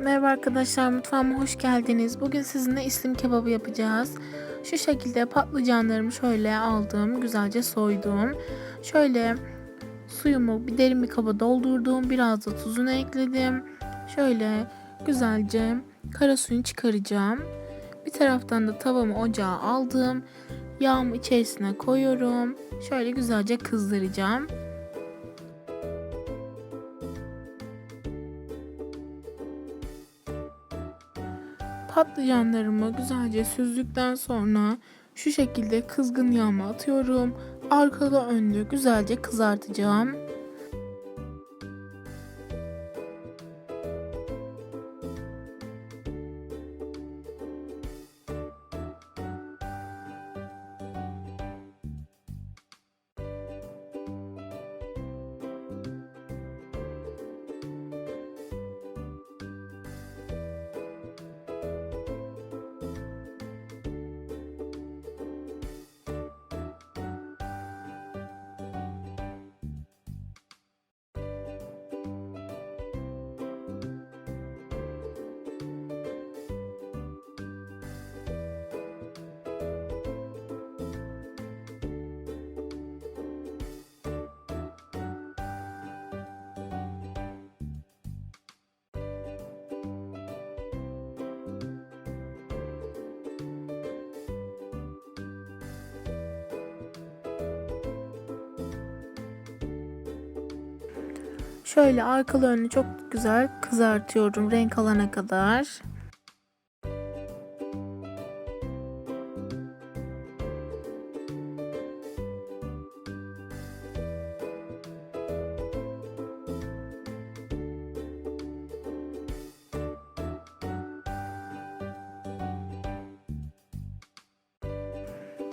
Merhaba arkadaşlar mutfağıma hoş geldiniz. Bugün sizinle islim kebabı yapacağız. Şu şekilde patlıcanlarımı şöyle aldım. Güzelce soydum. Şöyle suyumu bir derin bir kaba doldurdum. Biraz da tuzunu ekledim. Şöyle güzelce kara suyunu çıkaracağım. Bir taraftan da tavamı ocağa aldım. Yağımı içerisine koyuyorum. Şöyle güzelce kızdıracağım. Patlıcanlarımı güzelce süzdükten sonra şu şekilde kızgın yağıma atıyorum. Arkalı önlü güzelce kızartacağım. Şöyle arkalı önlü çok güzel kızartıyorum renk alana kadar.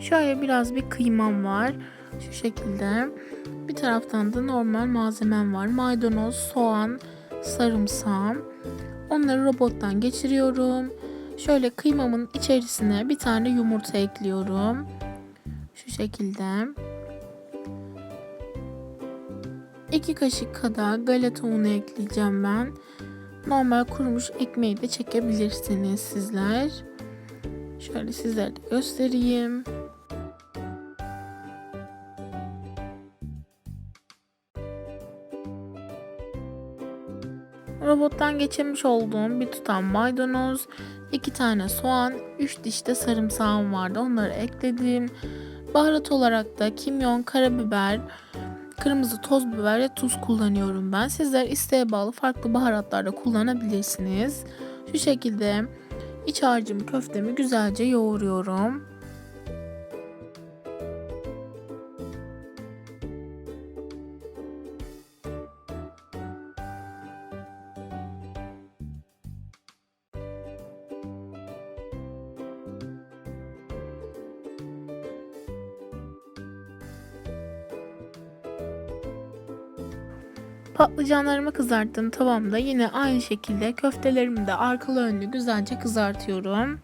Şöyle biraz bir kıymam var. Şu şekilde. Bir taraftan da normal malzemem var. Maydanoz, soğan, sarımsağım. Onları robottan geçiriyorum. Şöyle kıymamın içerisine bir tane yumurta ekliyorum. Şu şekilde. 2 kaşık kadar galeta unu ekleyeceğim ben. Normal kurumuş ekmeği de çekebilirsiniz sizler. Şöyle sizlere de göstereyim. Robottan geçirmiş olduğum bir tutam maydanoz, iki tane soğan, 3 diş de sarımsağım vardı. Onları ekledim. Baharat olarak da kimyon, karabiber, kırmızı toz biber ve tuz kullanıyorum ben. Sizler isteğe bağlı farklı baharatlar da kullanabilirsiniz. Şu şekilde iç harcımı köftemi güzelce yoğuruyorum. Patlıcanlarımı kızarttım tavamda yine aynı şekilde köftelerimi de arkalı önlü güzelce kızartıyorum.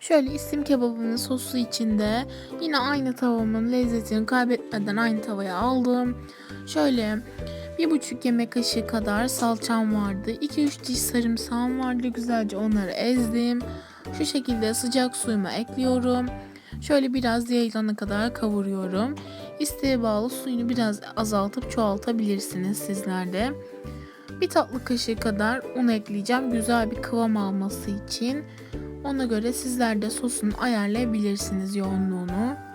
Şöyle islim kebabının sosu içinde yine aynı tavamın lezzetini kaybetmeden aynı tavaya aldım. Şöyle bir buçuk yemek kaşığı kadar salçam vardı. 2-3 diş sarımsağım vardı. Güzelce onları ezdim. Şu şekilde sıcak suyuma ekliyorum. Şöyle biraz yayılana kadar kavuruyorum. İsteğe bağlı suyunu biraz azaltıp çoğaltabilirsiniz sizler de. Bir tatlı kaşığı kadar un ekleyeceğim güzel bir kıvam alması için. Ona göre sizler de sosunu ayarlayabilirsiniz yoğunluğunu.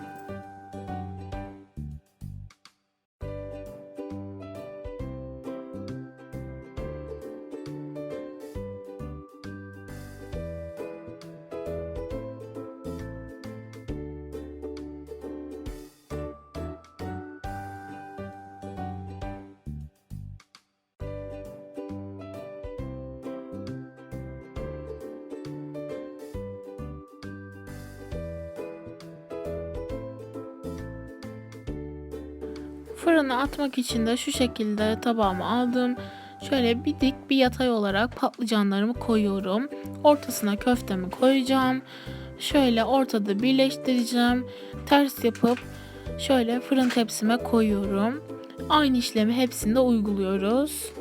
Fırına atmak için de şu şekilde tabağımı aldım. Şöyle bir dik bir yatay olarak patlıcanlarımı koyuyorum. Ortasına köftemi koyacağım. Şöyle ortada birleştireceğim. Ters yapıp şöyle fırın tepsime koyuyorum. Aynı işlemi hepsinde uyguluyoruz.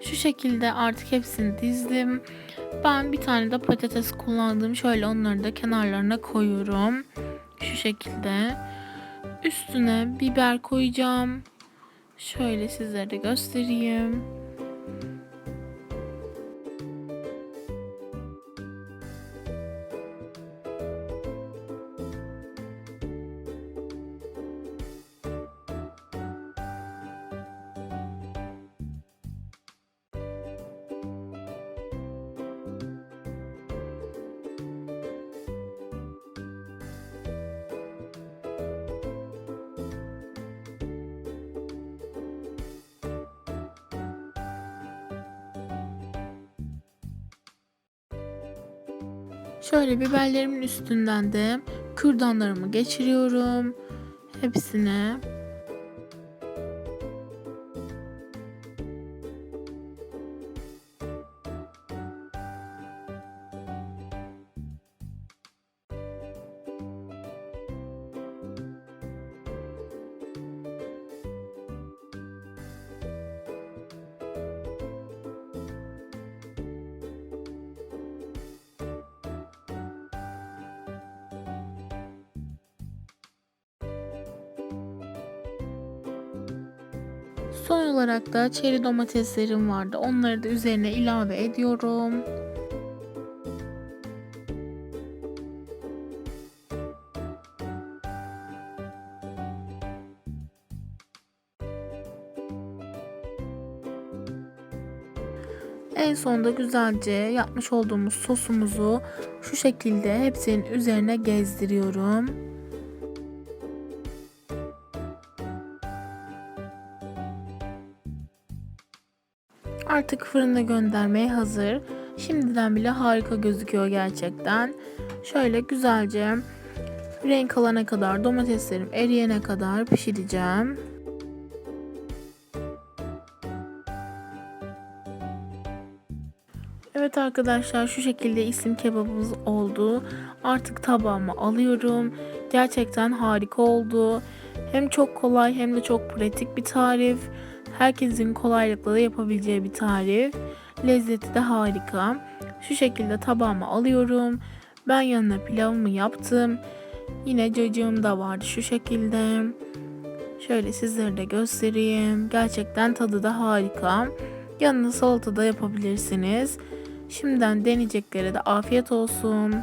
Şu şekilde artık hepsini dizdim. Ben bir tane de patates kullandım. Şöyle onları da kenarlarına koyuyorum. Şu şekilde. Üstüne biber koyacağım. Şöyle sizlere de göstereyim. Şöyle biberlerimin üstünden de kürdanlarımı geçiriyorum. Hepsine. Son olarak da çeri domateslerim vardı. Onları da üzerine ilave ediyorum. En sonda güzelce yapmış olduğumuz sosumuzu şu şekilde hepsinin üzerine gezdiriyorum. Artık fırına göndermeye hazır. Şimdiden bile harika gözüküyor gerçekten. Şöyle güzelce renk alana kadar domateslerim eriyene kadar pişireceğim. Evet arkadaşlar şu şekilde isim kebabımız oldu. Artık tabağıma alıyorum. Gerçekten harika oldu. Hem çok kolay hem de çok pratik bir tarif. Herkesin kolaylıkla da yapabileceği bir tarif. Lezzeti de harika. Şu şekilde tabağıma alıyorum. Ben yanına pilavımı yaptım. Yine cacığım da vardı şu şekilde. Şöyle sizlere de göstereyim. Gerçekten tadı da harika. Yanına salata da yapabilirsiniz. Şimdiden deneyeceklere de afiyet olsun.